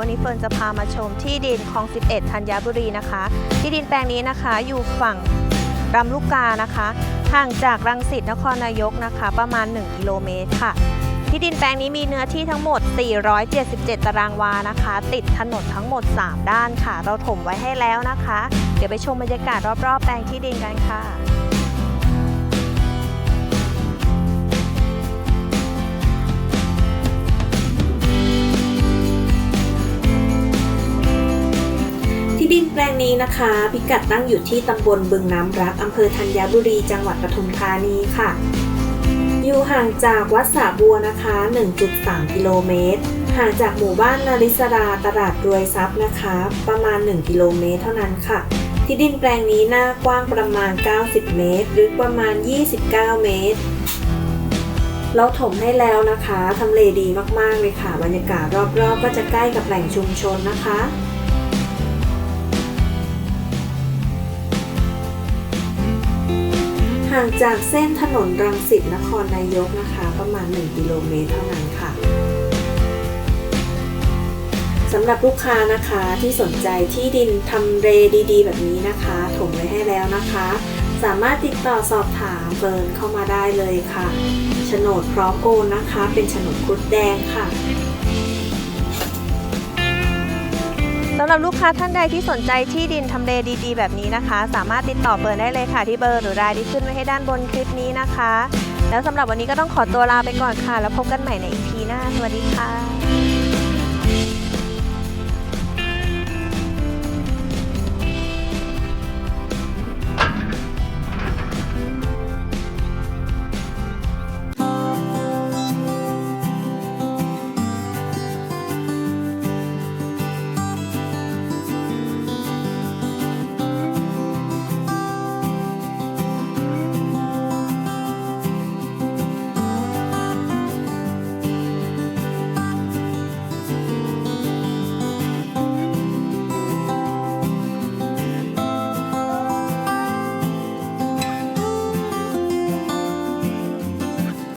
วันนี้เฟิร์นจะพามาชมที่ดินคลอง 11 ธัญบุรีนะคะ ที่ดินแปลงนี้นะคะอยู่ฝั่งรำลูกกานะคะ ห่างจากรังสิตนครนายกนะคะ ประมาณ 1 กิโลเมตรค่ะ ที่ดินแปลงนี้มีเนื้อที่ทั้งหมด 477 ตารางวานะคะ ติดถนนทั้งหมด 3 ด้านค่ะ เราถมไว้ให้แล้วนะคะ เดี๋ยวไปชมบรรยากาศรอบๆ แปลงที่ดินกันค่ะ ที่ดินแปลงนี้นะคะ พิกัดตั้งอยู่ที่ตำบลบึงน้ำรักอำเภอธัญบุรี จังหวัดปทุมธานีค่ะ อยู่ห่างจากวัดสาบัวนะคะ 1.3 กิโลเมตร ห่างจากหมู่บ้านนาริสราตลาดรวยทรัพย์นะคะ ประมาณ 1 กิโลเมตรเท่านั้นค่ะ ที่ดินแปลงนี้หน้ากว้างประมาณ 90 เมตรลึกประมาณ 29 เมตร เราถมให้แล้วนะคะ ทำเลดีมากๆเลยค่ะ บรรยากาศรอบๆ ก็จะใกล้กับแหล่งชุมชนนะคะ ห่างจากเส้นถนนรังสิตนครนายกนะคะ ประมาณ 1 กิโลเมตรเท่านั้นค่ะสำหรับลูกค้านะคะที่สนใจที่ดินทำเลดีๆ แบบนี้นะคะถมไว้ให้แล้วนะคะ สามารถติดต่อสอบถามเฟิร์นเข้ามาได้เลยค่ะโฉนดพร้อมโอนนะคะ เป็นโฉนดครุดแดงค่ะ สำหรับลูกค้าท่านใดที่สนใจที่ดินทำเลดีๆ แบบนี้นะคะ สามารถติดต่อเบอร์ได้เลยค่ะที่เบอร์หรือรายที่ขึ้นไว้ให้ด้านบนคลิปนี้นะคะ แล้วสำหรับวันนี้ก็ต้องขอตัวลาไปก่อนค่ะ แล้วพบกันใหม่ใน EP หน้า สวัสดีค่ะ